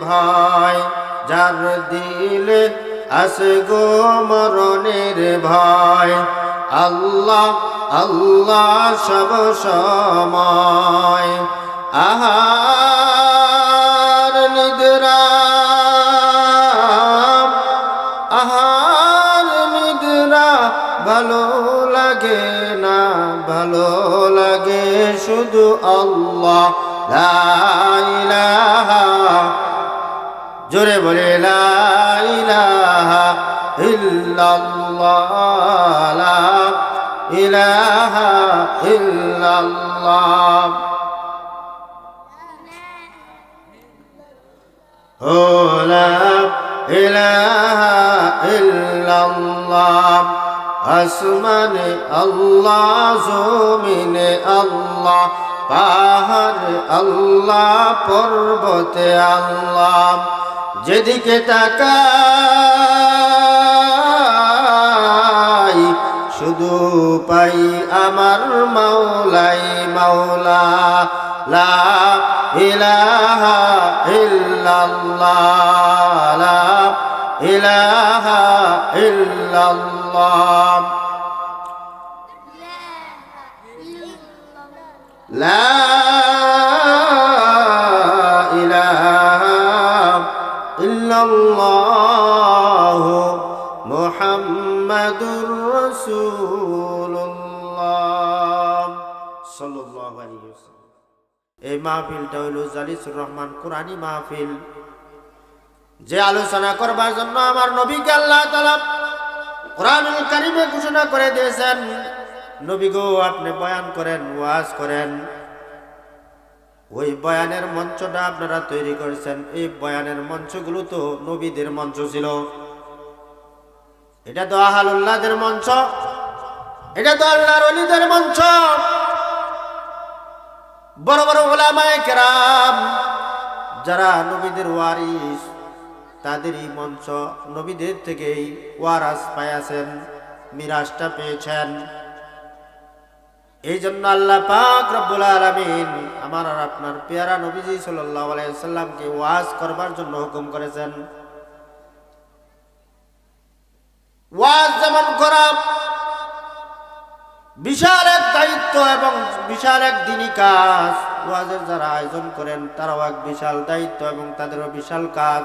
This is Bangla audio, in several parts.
ভয় যার দিলে আসে গো মরণের ভয় আল্লাহ আল্লাহ সব সময় আহার নিদ্রা আহার নিদ্রা ভালো লাগে না, ভালো লাগে শুধু আল্লাহ, লা ইলাহা জোরে বলে আসমানে আল্লাহ জমিনে আল্লাহ পাহাড় আল্লাহ পর্বতে আল্লাহ। যেদিকে তাকাই শুধু পাই আমার মাওলাই মাওলা। লা ইলাহা ইল্লাল্লাহ লা ইলাহা ইল্লাল্লাহ। لا মুহাম্মাদুর রাসূলুল্লাহ সাল্লাল্লাহু আলাইহি ওয়াসাল্লাম। এই মাহফিলটা হলো জালিসুর রহমান কোরআনি মাহফিল। যে আলোচনা করবার জন্য আমার নবীকে আল্লাহ তাআলা কোরআনুল কারিমে ঘোষণা করে দিয়েছেন। নবী গো, আপনি বয়ান করেন, ওয়াজ করেন। ওই বয়ানের মঞ্চটা আপনারা তৈরি করেছেন। এই বয়ানের মঞ্চগুলো তো নবীদের মঞ্চ ছিল। এটা তো আহালুল্লাহদের মঞ্চ। এটা তো আল্লাহর অলিদের মঞ্চ। বড় বড় ওলামায় কেরাম, যারা নবীদের ওয়ারিস, তাদেরই মঞ্চ নবীদের থেকেই ওয়ারাস পাইয়াছেন, মিরাজটা পেয়েছেন। এই জন্য আল্লাহ পাক রব্বুল আলামিন আমার আর আপনার পেয়ারা নবীজি সাল্লাল্লাহু আলাইহি সাল্লামকে ওয়াজ করবার জন্য হুকুম করেছেন ওয়াজ যেমন করা বিশাল এক দায়িত্ব এবং বিশাল এক দিনই কাজ। ওয়াজের যারা আয়োজন করেন, তারাও এক বিশাল দায়িত্ব এবং তাদেরও বিশাল কাজ।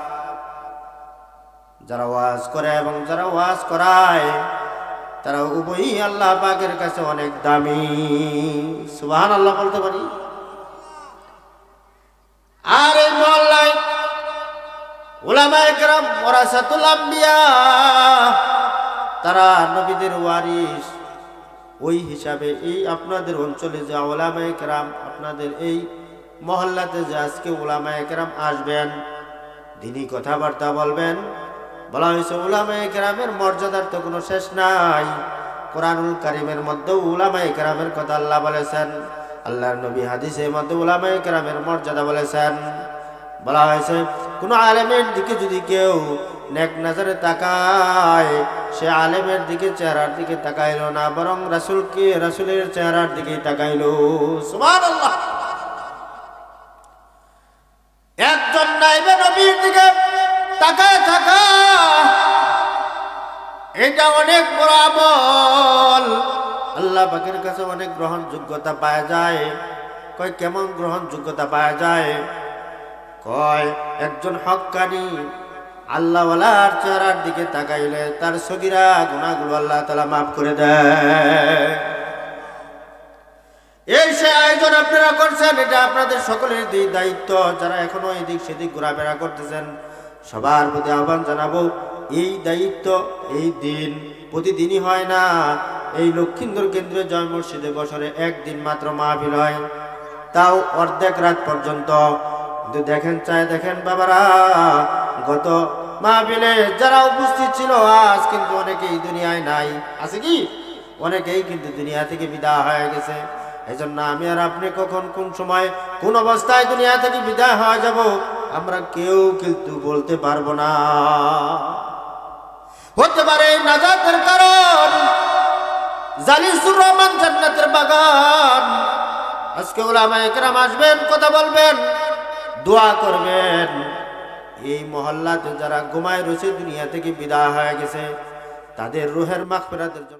যারা ওয়াজ করে এবং যারা ওয়াজ করায় তারা উভয়ই আল্লাহ পাকের কাছে অনেক দামি। সুবাহান আল্লাহ বলতে পারি? আর এই মহল্লায় ওলামায়ে কেরাম, ওরাসাতুল আম্বিয়া, তারা নবীদের ওয়ারিস ওই হিসাবে এই আপনাদের অঞ্চলে যে ওলামায়ে কেরাম, আপনাদের এই মহল্লাতে যে আজকে ওলামায়ে একরাম আসবেন দিনই কথাবার্তা বলবেন। বলা হয়েছে উলামায়ে কেরামের মর্যাদার তো কোনো শেষ নাই। কোরআনুল কারিমের মধ্যে উলামায়ে কেরামের কথা আল্লাহ বলেছেন। আল্লাহর নবী হাদিসের মধ্যে উলামায়ে কেরামের মর্যাদা বলেছেন। বলা হয়েছে, কোনো আলেমের দিকে যদি কেউ নেক নজরে তাকায়। সে আলেমের দিকে, চেহারার দিকে তাকাইলো না, বরং রাসুলকে রাসুলের চেহারার দিকে তাকাইলো। সুবহানাল্লাহ। একজন নাইবে নবীর দিকে তাকায় থাকা, এটা অনেক বড় আমল। আল্লাহ পাকের কাছে অনেক গ্রহণযোগ্যতা পাওয়া যায়। কয়, কেমন গ্রহণযোগ্যতা পাওয়া যায়? কয়, একজন হকানি আল্লাহওয়ালার চেহারার দিকে তাকাইলে তার সগিরা গুণাগুলো আল্লাহ তালা মাফ করে দেয়। এই সে আয়োজন আপনারা করছেন, এটা আপনাদের সকলের দায়িত্ব। যারা এখনও এদিক সেদিক ঘোরাফেরা করতেছেন, সবার প্রতি আহ্বান জানাব, এই দায়িত্ব, এই দিন প্রতিদিনই হয় না। এই লক্ষিন্দর কেন্দ্রীয় জয় মসজিদে বছরে একদিন মাত্র মাহফিল হয়। তাও অর্ধেক রাত পর্যন্ত। কিন্তু দেখেন, চায় দেখেন, বাবারা, গত মাহফিলে যারা উপস্থিত ছিল, আজ কিন্তু অনেকেই দুনিয়ায় নাই। আছে কি? অনেকেই কিন্তু দুনিয়া থেকে বিদায় হয়ে গেছে। এই জন্য আমি আর আপনি কখন কোন সময় কোন অবস্থায় দুনিয়া থেকে বিদায় হয়ে যাব, আমরা কেউ কিন্তু বলতে পারব না। হতে পারে নাজাতের কারণ, জালিসুর রহমান জান্নাতের বাগান। আজকে ওলামা একরাম আসবেন, কথা বলবেন, দোয়া করবেন। এই মহল্লাতে যারা ঘুমায় রয়েছে দুনিয়া থেকে বিদায় হয়ে গেছে। তাদের রুহের ফেরাদের জন্য